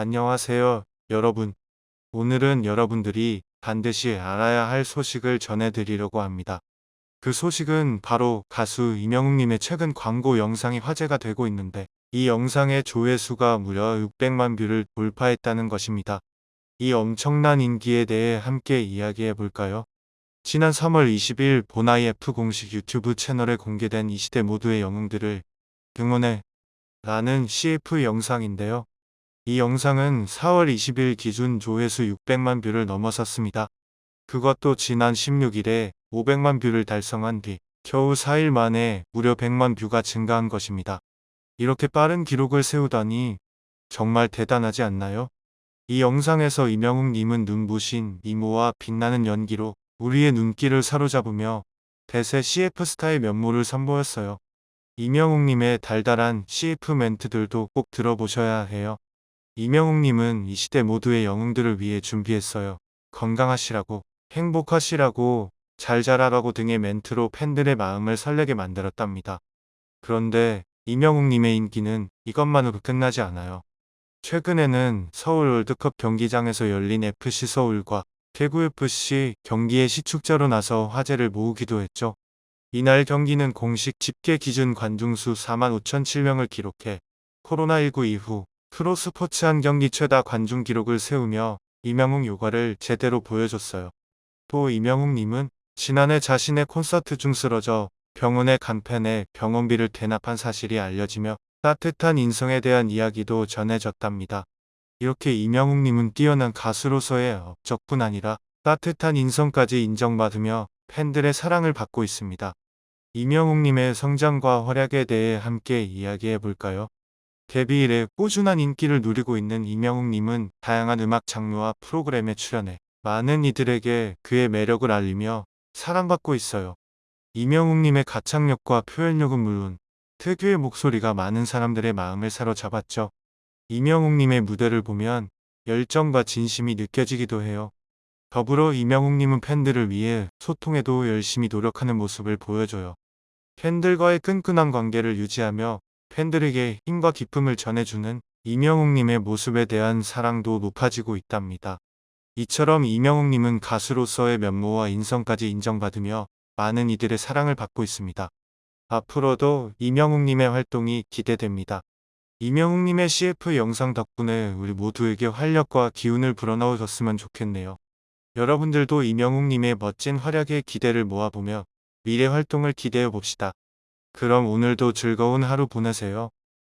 안녕하세요, 여러분. 오늘은 여러분들이 반드시 알아야 할 소식을 전해드리려고 합니다. 그 소식은 바로 가수 이명웅님의 최근 광고 영상이 화제가 되고 있는데 이 영상의 조회수가 무려 600만 뷰를 돌파했다는 것입니다. 이 엄청난 인기에 대해 함께 이야기해 볼까요? 지난 3월 20일 보나이F 공식 유튜브 채널에 공개된 이 시대 모두의 영웅들을 응원해 라는 CF 영상인데요. 이 영상은 4월 20일 기준 조회수 600만 뷰를 넘어섰습니다. 그것도 지난 16일에 500만 뷰를 달성한 뒤 겨우 4일 만에 무려 100만 뷰가 증가한 것입니다. 이렇게 빠른 기록을 세우다니 정말 대단하지 않나요? 이 영상에서 이명웅님은 눈부신 이모와 빛나는 연기로 우리의 눈길을 사로잡으며 대세 CF 스타의 면모를 선보였어요. 이명웅님의 달달한 CF 멘트들도 꼭 들어보셔야 해요. 이명웅님은 이 시대 모두의 영웅들을 위해 준비했어요. 건강하시라고, 행복하시라고, 잘 자라라고 등의 멘트로 팬들의 마음을 설레게 만들었답니다. 그런데 이명웅님의 인기는 이것만으로 끝나지 않아요. 최근에는 서울 월드컵 경기장에서 열린 FC 서울과 대구 FC 경기의 시축자로 나서 화제를 모으기도 했죠. 이날 경기는 공식 집계 기준 관중수 4만 5,007명을 기록해 코로나19 이후 프로스포츠 한 경기 최다 관중 기록을 세우며 이명웅 요가를 제대로 보여줬어요. 또 이명웅님은 지난해 자신의 콘서트 중 쓰러져 병원에 간편해 병원비를 대납한 사실이 알려지며 따뜻한 인성에 대한 이야기도 전해졌답니다. 이렇게 이명웅님은 뛰어난 가수로서의 업적뿐 아니라 따뜻한 인성까지 인정받으며 팬들의 사랑을 받고 있습니다. 이명웅님의 성장과 활약에 대해 함께 이야기해 볼까요? 데뷔 이래 꾸준한 인기를 누리고 있는 이명웅님은 다양한 음악 장르와 프로그램에 출연해 많은 이들에게 그의 매력을 알리며 사랑받고 있어요. 이명웅님의 가창력과 표현력은 물론 특유의 목소리가 많은 사람들의 마음을 사로잡았죠. 이명웅님의 무대를 보면 열정과 진심이 느껴지기도 해요. 더불어 이명웅님은 팬들을 위해 소통에도 열심히 노력하는 모습을 보여줘요. 팬들과의 끈끈한 관계를 유지하며 팬들에게 힘과 기쁨을 전해주는 이명웅님의 모습에 대한 사랑도 높아지고 있답니다. 이처럼 이명웅님은 가수로서의 면모와 인성까지 인정받으며 많은 이들의 사랑을 받고 있습니다. 앞으로도 이명웅님의 활동이 기대됩니다. 이명웅님의 CF 영상 덕분에 우리 모두에게 활력과 기운을 불어넣어줬으면 좋겠네요. 여러분들도 이명웅님의 멋진 활약에 기대를 모아보며 미래 활동을 기대해 봅시다. 그럼 오늘도 즐거운 하루 보내세요.